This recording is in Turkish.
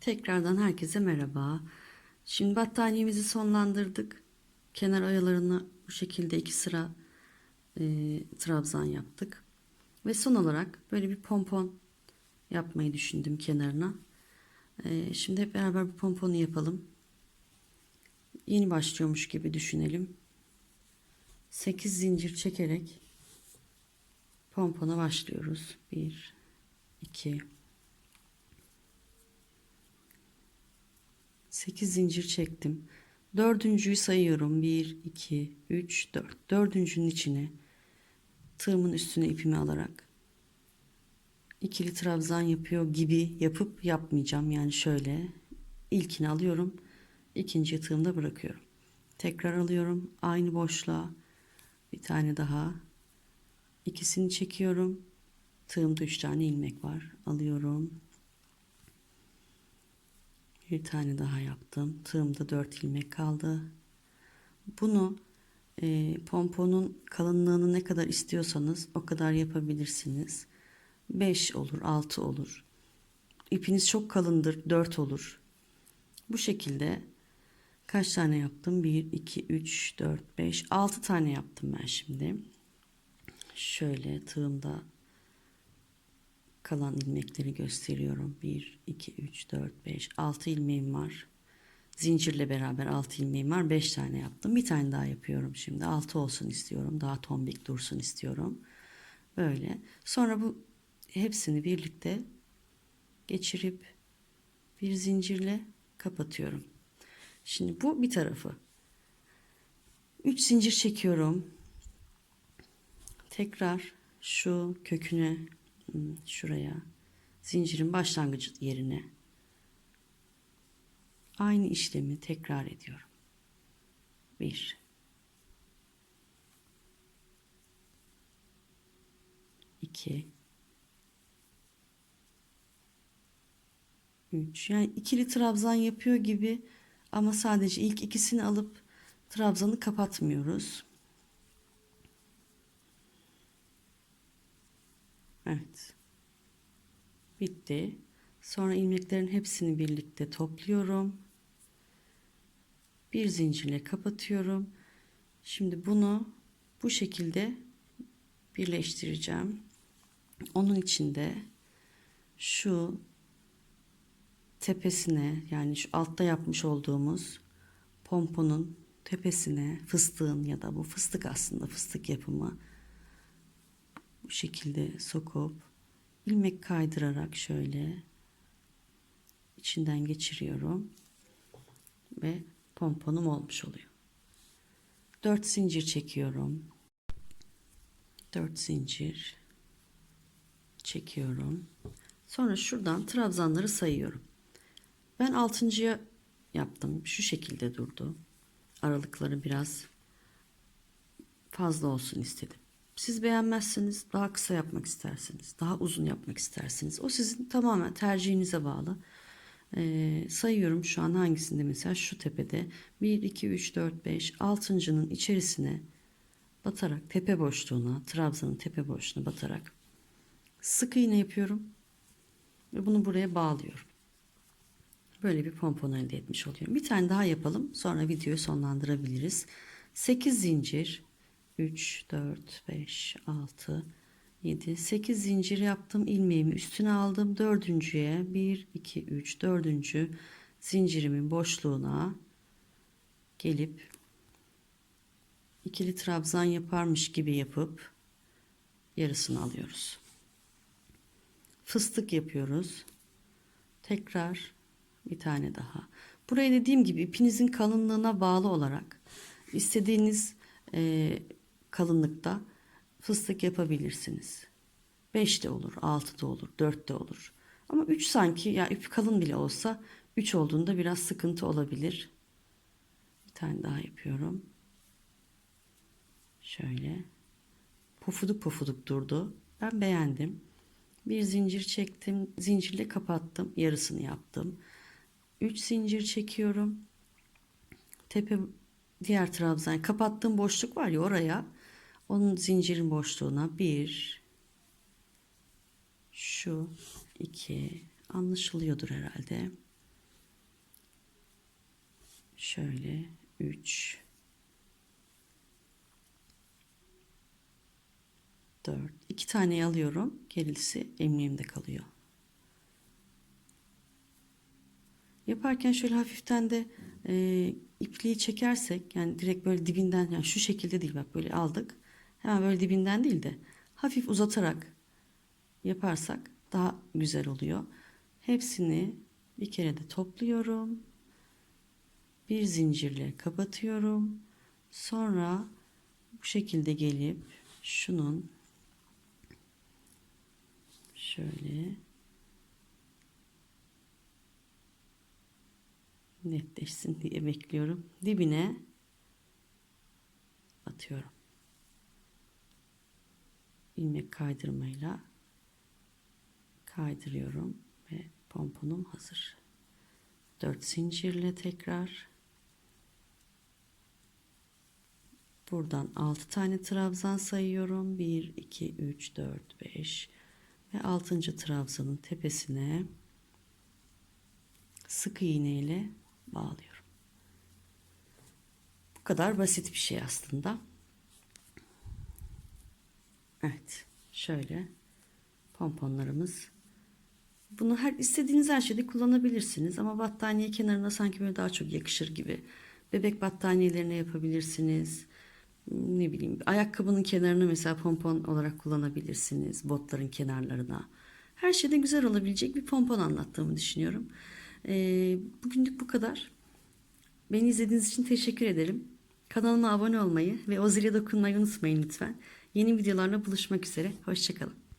Tekrardan herkese merhaba. Şimdi battaniyemizi sonlandırdık. Kenar oyalarını bu şekilde iki sıra e, trabzan yaptık. Ve son olarak böyle bir pompon yapmayı düşündüm kenarına. E, şimdi hep beraber bu pomponu yapalım. Yeni başlıyormuş gibi düşünelim. 8 zincir çekerek pompona başlıyoruz. 1 2 8 zincir çektim. Dördüncüyü sayıyorum. 1, 2, 3, 4. Dördüncünün içine tığımın üstüne ipimi alarak ikili trabzan yapıyor gibi yapıp yapmayacağım. Yani şöyle ilkini alıyorum. ikinci tığımda bırakıyorum. Tekrar alıyorum. Aynı boşluğa bir tane daha. ikisini çekiyorum. Tığımda 3 tane ilmek var. Alıyorum. Bir tane daha yaptım. Tığımda 4 ilmek kaldı. Bunu e, pomponun kalınlığını ne kadar istiyorsanız o kadar yapabilirsiniz. 5 olur, 6 olur. İpiniz çok kalındır, 4 olur. Bu şekilde kaç tane yaptım? 1, 2, 3, 4, 5, 6 tane yaptım ben şimdi. Şöyle tığımda kalan ilmekleri gösteriyorum. 1, 2, 3, 4, 5, 6 ilmeğim var. Zincirle beraber 6 ilmeğim var. 5 tane yaptım. Bir tane daha yapıyorum şimdi. 6 olsun istiyorum. Daha tombik dursun istiyorum. Böyle. Sonra bu hepsini birlikte geçirip bir zincirle kapatıyorum. Şimdi bu bir tarafı. 3 zincir çekiyorum. Tekrar şu köküne şuraya. Zincirin başlangıcı yerine. Aynı işlemi tekrar ediyorum. 1 2 3 yani ikili trabzan yapıyor gibi ama sadece ilk ikisini alıp trabzanı kapatmıyoruz. Evet. Bitti. Sonra ilmeklerin hepsini birlikte topluyorum. Bir zincirle kapatıyorum. Şimdi bunu bu şekilde birleştireceğim. Onun içinde şu tepesine yani şu altta yapmış olduğumuz pomponun tepesine fıstığın ya da bu fıstık aslında fıstık yapımı bu şekilde sokup ilmek kaydırarak şöyle içinden geçiriyorum ve pomponum olmuş oluyor. 4 zincir çekiyorum. 4 zincir çekiyorum. Sonra şuradan trabzanları sayıyorum. Ben altıncıya yaptım. Şu şekilde durdu. Aralıkları biraz fazla olsun istedim. Siz beğenmezseniz daha kısa yapmak istersiniz, daha uzun yapmak istersiniz. O sizin tamamen tercihinize bağlı. Ee, sayıyorum şu an hangisinde mesela şu tepede 1, 2, 3, 4, 5, 6.'nın içerisine batarak tepe boşluğuna, trabzanın tepe boşluğuna batarak sık iğne yapıyorum ve bunu buraya bağlıyorum. Böyle bir pompon elde etmiş oluyorum. Bir tane daha yapalım sonra videoyu sonlandırabiliriz. 8 zincir 3, 4, 5, 6, 7, 8 zincir yaptım. ilmeğimi üstüne aldım. Dördüncüye 1, 2, 3, dördüncü zincirimin boşluğuna gelip ikili trabzan yaparmış gibi yapıp yarısını alıyoruz. Fıstık yapıyoruz. Tekrar bir tane daha. Buraya dediğim gibi ipinizin kalınlığına bağlı olarak istediğiniz e, kalınlıkta fıstık yapabilirsiniz. 5 de olur, 6 da olur, 4 de olur. Ama 3 sanki ya ip kalın bile olsa 3 olduğunda biraz sıkıntı olabilir. Bir tane daha yapıyorum. Şöyle. Pufuduk pufuduk durdu. Ben beğendim. Bir zincir çektim. Zincirle kapattım. Yarısını yaptım. 3 zincir çekiyorum. Tepe diğer trabzan kapattığım boşluk var ya oraya onun zincirin boşluğuna bir şu iki anlaşılıyordur herhalde. Şöyle 3 4 2 tane alıyorum. Gerisi emniğimde kalıyor. Yaparken şöyle hafiften de e, ipliği çekersek yani direkt böyle dibinden yani şu şekilde değil bak böyle aldık. Hemen böyle dibinden değil de hafif uzatarak yaparsak daha güzel oluyor. Hepsini bir kere de topluyorum. Bir zincirle kapatıyorum. Sonra bu şekilde gelip şunun şöyle netleşsin diye bekliyorum. Dibine atıyorum. İlmek kaydırmayla kaydırıyorum ve pomponum hazır. 4 zincirle tekrar buradan 6 tane trabzan sayıyorum. 1 2 3 4 5 ve 6. trabzanın tepesine sık iğne ile bağlıyorum. Bu kadar basit bir şey aslında. Evet, şöyle pomponlarımız. Bunu her istediğiniz her şeyde kullanabilirsiniz ama battaniye kenarına sanki böyle daha çok yakışır gibi. Bebek battaniyelerine yapabilirsiniz. Ne bileyim ayakkabının kenarını mesela pompon olarak kullanabilirsiniz. Botların kenarlarına. Her şeyde güzel olabilecek bir pompon anlattığımı düşünüyorum. Ee, bugünlük bu kadar. Beni izlediğiniz için teşekkür ederim. Kanalıma abone olmayı ve o zile dokunmayı unutmayın lütfen. Yeni videolarla buluşmak üzere. Hoşçakalın.